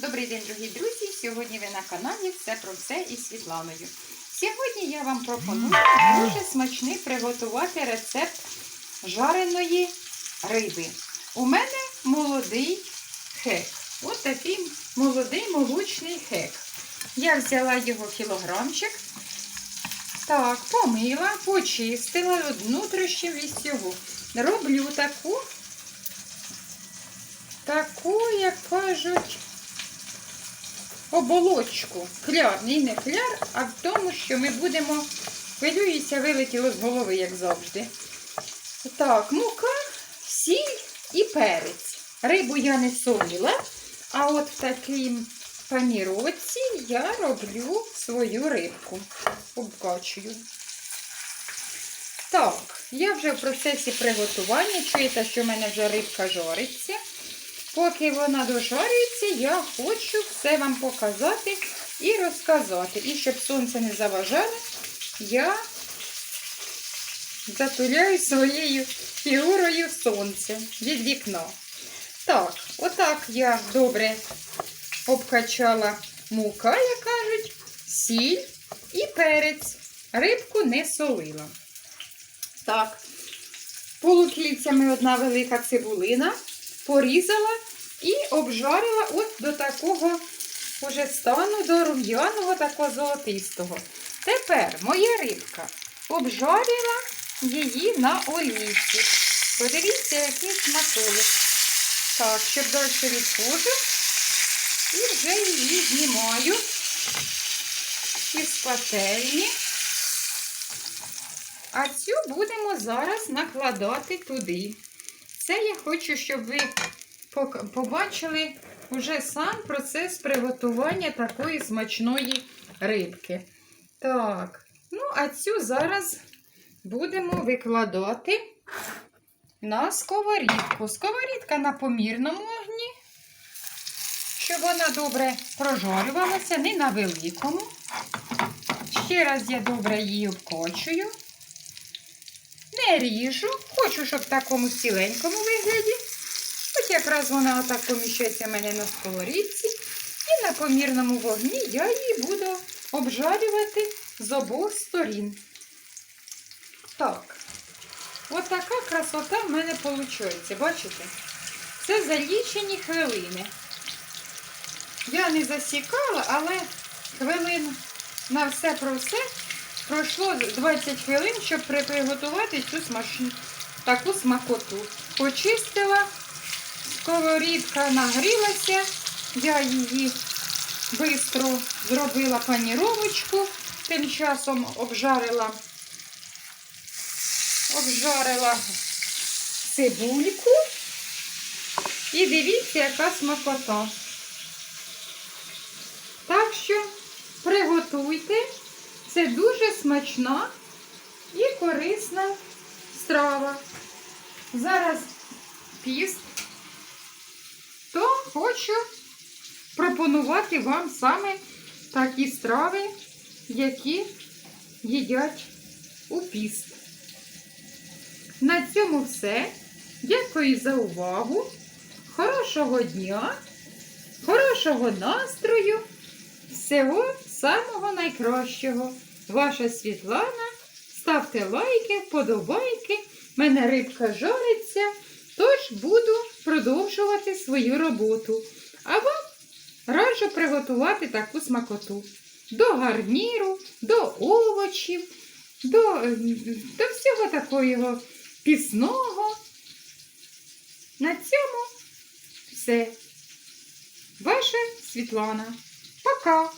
Добрий день, дорогі друзі! Сьогодні ви на каналі Все про все із Світланою. Сьогодні я вам пропоную дуже смачний приготувати рецепт жареної риби. У мене молодий хек. Ось такий молодий молочний хек. Я взяла його кілограмчик. Так, помила, почистила від внутрішнього від всього. Роблю таку, таку, як кажуть, оболочку. Кляр, ні, не кляр, а в тому, що ми будемо, хвилююся, вилетіло з голови, як завжди. Так, мука, сіль і перець. Рибу я не солила, а от в такій паніроці я роблю свою рибку. Обкачую. Так, я вже в процесі приготування. Чуєте, що в мене вже рибка жариться. Поки вона дожарюється, я хочу все вам показати і розказати. І щоб сонце не заважало, я затуляю своєю фігурою сонце від вікна. Так, отак я добре обкачала мука, як кажуть, сіль і перець. Рибку не солила. Так, полукільцями одна велика цибулина порізала і обжарила от до такого уже стану, до рум'яного, такого золотистого. Тепер моя рибка обжарила її на олійці. Подивіться, який смаколик. Так, щоб далі відходжу. І вже її знімаю із пательні. А цю будемо зараз накладати туди. Це я хочу, щоб ви побачили вже сам процес приготування такої смачної рибки. Так, ну, а цю зараз будемо викладати на сковорідку. Сковорідка на помірному огні, щоб вона добре прожарювалася, не на великому. Ще раз я добре її обкочую. Не ріжу, хочу, щоб в такому ціленькому вигляді. От якраз вона отак поміщається в мене на сковорідці. І на помірному вогні я її буду обжарювати з обох сторін. Так, от красота в мене виходить. Бачите? Це за лічені хвилини. Я не засікала, але хвилин на все про все пройшло 20 хвилин, щоб приготувати цю смачну таку смакоту. Почистила, сковорідка нагрілася, я її швидко зробила паніровочку, тим часом обжарила, обжарила цибульку. І дивіться, яка смакота. Так що приготуйте. Це дуже смачна і корисна страва. Зараз піст, то хочу пропонувати вам саме такі страви, які їдять у піст. На цьому все. Дякую за увагу. Хорошого дня, хорошого настрою. Всього самого найкращого. Ваша Світлана. Ставте лайки, вподобайки. Мене рибка жариться, тож буду продовжувати свою роботу. А вам раджу приготувати таку смакоту. До гарніру, до овочів, до, до всього такого пісного. На цьому все. Ваша Світлана. Пока!